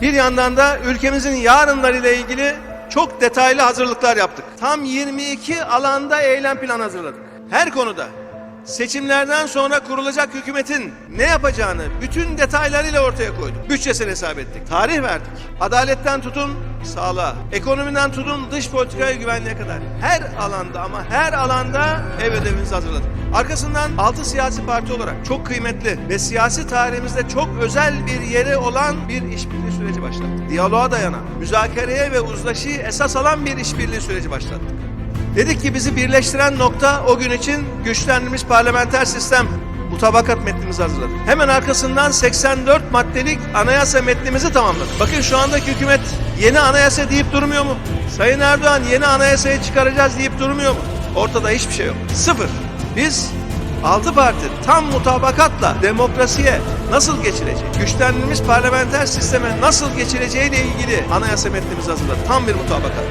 Bir yandan da ülkemizin yarınları ile ilgili çok detaylı hazırlıklar yaptık. Tam 22 alanda eylem planı hazırladık. Her konuda seçimlerden sonra kurulacak hükümetin ne yapacağını bütün detaylarıyla ortaya koyduk. Bütçesini hesap ettik. Tarih verdik. Adaletten tutun sağlığa, ekonomiden tutun dış politikaya güvenliğe kadar. Her alanda ama her alanda ev ödevimizi hazırladık. Arkasından 6 siyasi parti olarak çok kıymetli ve siyasi tarihimizde çok özel bir yeri olan bir işbirliği süreci başlattık. Diyaloğa dayanan, müzakereye ve uzlaşıyı esas alan bir işbirliği süreci başlattık. Dedik ki bizi birleştiren nokta o gün için güçlendirilmiş parlamenter sistem mutabakat metnimizi hazırladık. Hemen arkasından 84 maddelik anayasa metnimizi tamamladık. Bakın şu andaki hükümet yeni anayasa deyip durmuyor mu? Sayın Erdoğan yeni anayasayı çıkaracağız deyip durmuyor mu? Ortada hiçbir şey yok. Sıfır. Biz Altı parti tam mutabakatla demokrasiye nasıl geçilecek, güçlendirilmiş parlamenter sisteme nasıl geçileceğiyle ilgili anayasa metnimizi hazırladık. Tam bir mutabakat.